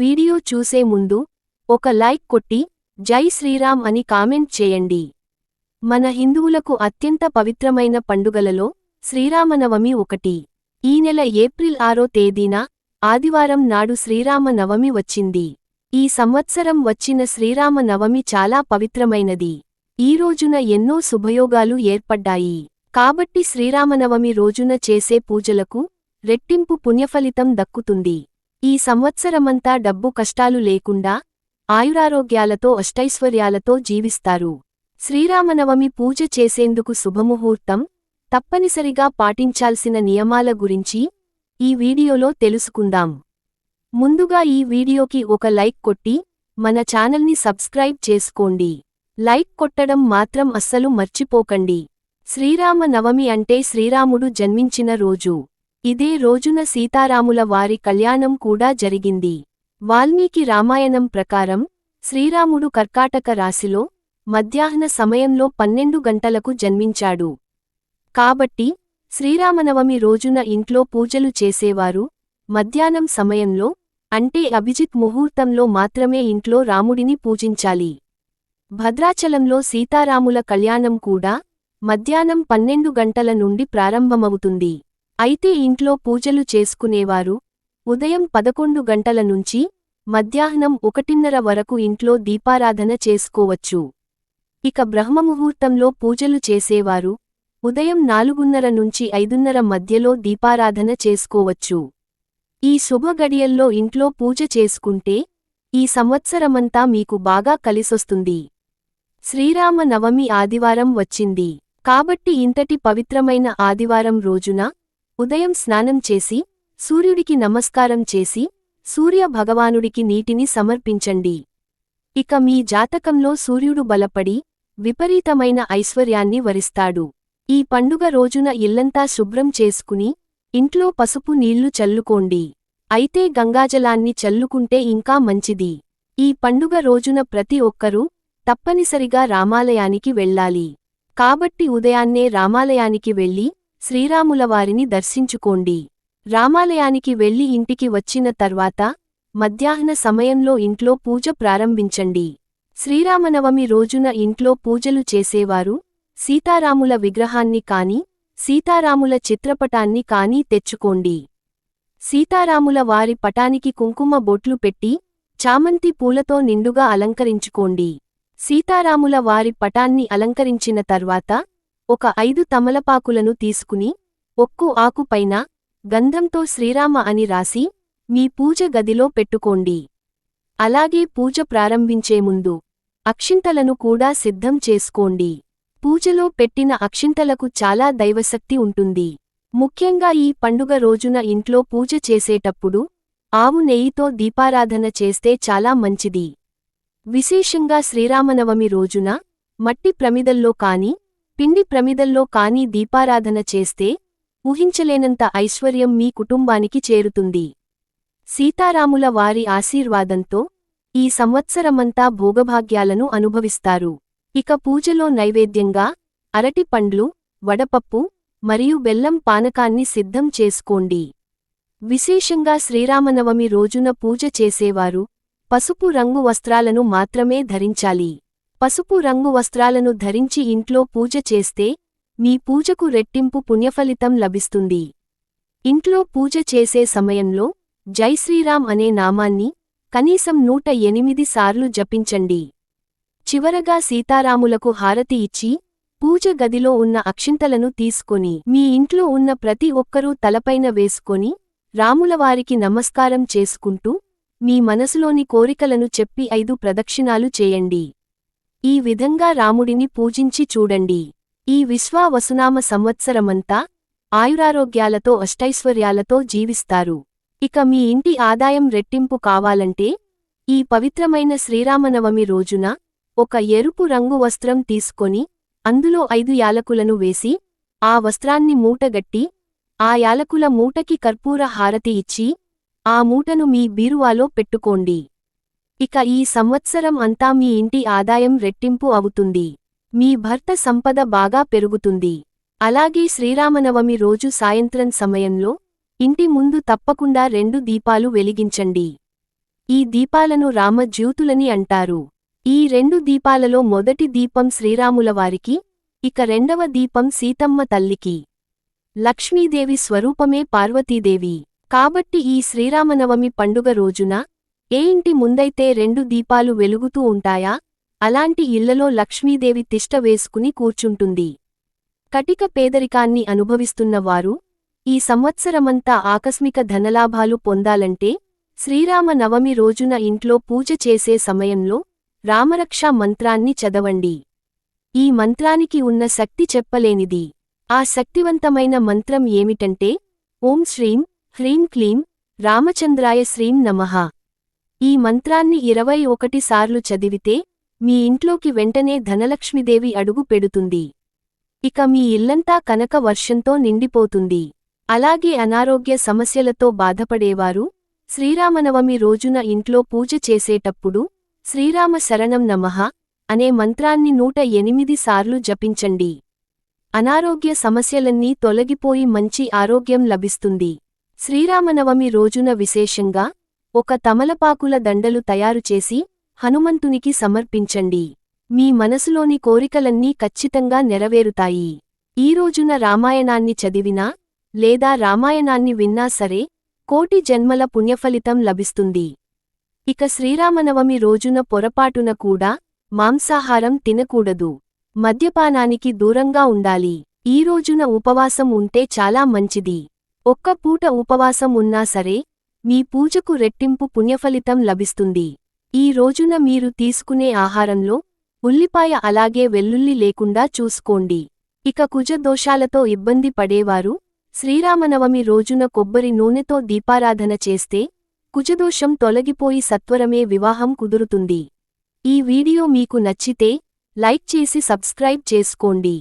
Video చూసే ముందు ఒక లైక్ కొట్టి జై శ్రీరామ్ అని కామెంట్ చేయండి. మన హిందువులకు అత్యంత పవిత్రమైన పండుగలలో శ్రీరామనవమి ఒకటి. ఈ నెల ఏప్రిల్ ఆరో తేదీన ఆదివారం నాడు శ్రీరామ నవమి వచ్చింది. ఈ సంవత్సరం వచ్చిన శ్రీరామ నవమి చాలా పవిత్రమైనది. ఈ రోజున ఎన్నో శుభయోగాలు ఏర్పడ్డాయి. కాబట్టి శ్రీరామనవమి రోజున చేసే పూజలకు రెట్టింపు పుణ్యఫలితం దక్కుతుంది. ఈ సంవత్సరమంతా డబ్బు కష్టాలు లేకుండా ఆయురారోగ్యాలతో అష్టైశ్వర్యాలతో జీవిస్తారు. శ్రీరామనవమి పూజ చేసేందుకు శుభముహూర్తం తప్పనిసరిగా పాటించాల్సిన నియమాల గురించి ఈ వీడియోలో తెలుసుకుందాం. ముందుగా ఈ వీడియోకి ఒక లైక్ కొట్టి మన ఛానల్ని సబ్స్క్రైబ్ చేసుకోండి. లైక్ కొట్టడం మాత్రం అస్సలు మర్చిపోకండి. శ్రీరామ నవమి అంటే శ్రీరాముడు జన్మించిన రోజు. ఇదే రోజున సీతారాముల వారి కళ్యాణం కూడా జరిగింది. వాల్మీకి రామాయణం ప్రకారం శ్రీరాముడు కర్కాటక రాశిలో మధ్యాహ్న సమయంలో పన్నెండు గంటలకు జన్మించాడు. కాబట్టి శ్రీరామనవమి రోజున ఇంట్లో పూజలు చేసేవారు. మధ్యాహ్నం సమయంలో అంటే అభిజిత్ ముహూర్తంలో మాత్రమే ఇంట్లో రాముడిని పూజించాలి. భద్రాచలంలో సీతారాముల కళ్యాణం కూడా మధ్యాహ్నం పన్నెండు గంటల నుండి ప్రారంభమవుతుంది. అయితే ఇంట్లో పూజలు చేసుకునేవారు. ఉదయం పదకొండు గంటల నుంచి మధ్యాహ్నం ఒకటిన్నర వరకు ఇంట్లో దీపారాధన చేసుకోవచ్చు. ఇక బ్రహ్మముహూర్తంలో పూజలు చేసేవారు. ఉదయం నాలుగున్నర నుంచి ఐదున్నర మధ్యలో దీపారాధన చేసుకోవచ్చు. ఈ శుభగడియల్లో ఇంట్లో పూజ చేసుకుంటే ఈ సంవత్సరమంతా మీకు బాగా కలిసొస్తుంది. శ్రీరామ నవమి ఆదివారం వచ్చింది. కాబట్టి ఇంతటి పవిత్రమైన ఆదివారం రోజున ఉదయం స్నానం చేసి సూర్యుడికి నమస్కారం చేసి సూర్య భగవానుడికి నీటిని సమర్పించండి. ఇక మీ జాతకంలో సూర్యుడు బలపడి విపరీతమైన ఐశ్వర్యాన్ని వరిస్తాడు. ఈ పండుగ రోజున ఇల్లంతా శుభ్రం చేసుకుని ఇంట్లో పసుపు నీళ్ళు చల్లుకోండి. అయితే గంగాజలాన్ని చల్లుకుంటే ఇంకా మంచిది. ఈ పండుగ రోజున ప్రతి ఒక్కరూ తప్పనిసరిగా రామాలయానికి వెళ్ళాలి. కాబట్టి ఉదయాన్నే రామాలయానికి వెళ్ళి శ్రీరాములవారిని దర్శించుకోండి. రామాలయానికి వెళ్ళి ఇంటికి వచ్చిన తర్వాత మధ్యాహ్న సమయంలో ఇంట్లో పూజ ప్రారంభించండి. శ్రీరామనవమి రోజున ఇంట్లో పూజలు చేసేవారు సీతారాముల విగ్రహాన్ని కాని సీతారాముల చిత్రపటాన్ని కాని తెచ్చుకోండి. సీతారాముల వారి పటానికి కుంకుమ బొట్లు పెట్టి చామంతి పూలతో నిండుగా అలంకరించుకోండి. సీతారాముల వారి పటాన్ని అలంకరించిన తర్వాత ఒక ఐదు తమలపాకులను తీసుకుని ఒక్కు ఆకుపైన గంధంతో శ్రీరామ అని రాసి మీ పూజ గదిలో పెట్టుకోండి. అలాగే పూజ ప్రారంభించే ముందు అక్షింతలను కూడా సిద్ధం చేసుకోండి. పూజలో పెట్టిన అక్షింతలకు చాలా దైవశక్తి ఉంటుంది. ముఖ్యంగా ఈ పండుగ రోజున ఇంట్లో పూజ చేసేటప్పుడు ఆవు నెయ్యితో దీపారాధన చేస్తే చాలా మంచిది. విశేషంగా శ్రీరామనవమి రోజున మట్టి ప్రమిదల్లో కాని పిండి ప్రమిదల్లో కాని దీపారాధన చేస్తే ఊహించలేనంత ఐశ్వర్యం మీ కుటుంబానికి చేరుతుంది. సీతారాముల వారి ఆశీర్వాదంతో ఈ సంవత్సరమంతా భోగభాగ్యాలను అనుభవిస్తారు. ఇక పూజలో నైవేద్యంగా అరటి పండ్లు వడపప్పు మరియు బెల్లం పానకాన్ని సిద్ధం చేసుకోండి. విశేషంగా శ్రీరామనవమి రోజున పూజ చేసేవారు పసుపు రంగు వస్త్రాలను మాత్రమే ధరించాలి. పసుపు రంగు వస్త్రాలను ధరించి ఇంట్లో పూజ చేస్తే మీ పూజకు రెట్టింపు పుణ్యఫలితం లభిస్తుంది. ఇంట్లో పూజ చేసే సమయంలో జై శ్రీరామ్ అనే నామాన్ని కనీసం నూట ఎనిమిది సార్లు జపించండి. చివరగా సీతారాములకు హారతి ఇచ్చి పూజ గదిలో ఉన్న అక్షింతలను తీసుకొని మీ ఇంట్లో ఉన్న ప్రతి ఒక్కరూ తలపైన వేసుకొని రాములవారికి నమస్కారం చేసుకుంటూ మీ మనసులోని కోరికలను చెప్పి ఐదు ప్రదక్షిణాలు చేయండి. ఈ విధంగా రాముడిని పూజించి చూడండి. ఈ విశ్వావసునామ సంవత్సరమంతా ఆయురారోగ్యాలతో అష్టైశ్వర్యాలతో జీవిస్తారు. ఇక మీ ఇంటి ఆదాయం రెట్టింపు కావాలంటే ఈ పవిత్రమైన శ్రీరామనవమి రోజున ఒక ఎరుపు రంగు వస్త్రం తీసుకొని అందులో ఐదు యాలకులను వేసి ఆ వస్త్రాన్ని మూటగట్టి ఆ యాలకుల మూటకి కర్పూర హారతి ఇచ్చి ఆ మూటను మీ బీరువాలో పెట్టుకోండి. ఇక ఈ సంవత్సరం అంతా మీ ఇంటి ఆదాయం రెట్టింపు అవుతుంది. మీ భర్త సంపద బాగా పెరుగుతుంది. అలాగే శ్రీరామనవమి రోజు సాయంత్రం సమయంలో ఇంటి ముందు తప్పకుండా రెండు దీపాలు వెలిగించండి. ఈ దీపాలను రామజ్యూతులని అంటారు. ఈ రెండు దీపాలలో మొదటి దీపం శ్రీరాములవారికి ఇక రెండవ దీపం సీతమ్మ తల్లికి. లక్ష్మీదేవి స్వరూపమే పార్వతీదేవి. కాబట్టి ఈ శ్రీరామనవమి పండుగ రోజున ఏ ఇంటి ముందైతే రెండు దీపాలు వెలుగుతూ ఉంటాయా? అలాంటి ఇళ్ళలో లక్ష్మీదేవి తిష్ట వేసుకుని కూర్చుంటుంది. కటిక పేదరికాన్ని అనుభవిస్తున్నవారు ఈ సంవత్సరమంతా ఆకస్మిక ధనలాభాలు పొందాలంటే శ్రీరామ నవమి రోజున ఇంట్లో పూజ చేసే సమయంలో రామరక్షా మంత్రాన్ని చదవండి. ఈ మంత్రానికి ఉన్న శక్తి చెప్పలేనిది. ఆ శక్తివంతమైన మంత్రం ఏమిటంటే ఓం శ్రీం హ్రీం క్లీం రామచంద్రాయ శ్రీం నమః. ఈ మంత్రాన్ని ఇరవై ఒకటి సార్లు చదివితే మీ ఇంట్లోకి వెంటనే ధనలక్ష్మిదేవి అడుగు పెడుతుంది. ఇక మీ ఇల్లంతా కనక వర్షంతో నిండిపోతుంది. అలాగే అనారోగ్య సమస్యలతో బాధపడేవారు శ్రీరామనవమి రోజున ఇంట్లో పూజ చేసేటప్పుడు శ్రీరామ శరణం నమః అనే మంత్రాన్ని నూట ఎనిమిది సార్లు జపించండి. అనారోగ్య సమస్యలన్నీ తొలగిపోయి మంచి ఆరోగ్యం లభిస్తుంది. శ్రీరామనవమి రోజున విశేషంగా ఒక తమలపాకుల దండలు తయారుచేసి హనుమంతునికి సమర్పించండి. మీ మనసులోని కోరికలన్నీ ఖచ్చితంగా నెరవేరుతాయి. ఈ రోజున రామాయణాన్ని చదివినా లేదా రామాయణాన్ని విన్నా సరే కోటి జన్మల పుణ్యఫలితం లభిస్తుంది. ఇక శ్రీరామనవమి రోజున పొరపాటున కూడా మాంసాహారం తినకూడదు. మద్యపానానికి దూరంగా ఉండాలి. ఈ రోజున ఉపవాసం ఉంటే చాలా మంచిది. ఒక్క పూట ఉపవాసం ఉన్నా సరే మీ పూజకు రెట్టింపు పుణ్యఫలితం లభిస్తుంది. ఈ రోజున మీరు తీసుకునే ఆహారంలో ఉల్లిపాయ అలాగే వెల్లుల్లి లేకుండా చూసుకోండి. ఇక కుజదోషాలతో ఇబ్బంది పడేవారు శ్రీరామనవమి రోజున కొబ్బరి నూనెతో దీపారాధన చేస్తే కుజదోషం తొలగిపోయి సత్వరమే వివాహం కుదురుతుంది. ఈ వీడియో మీకు నచ్చితే లైక్ చేసి సబ్స్క్రైబ్ చేసుకోండి.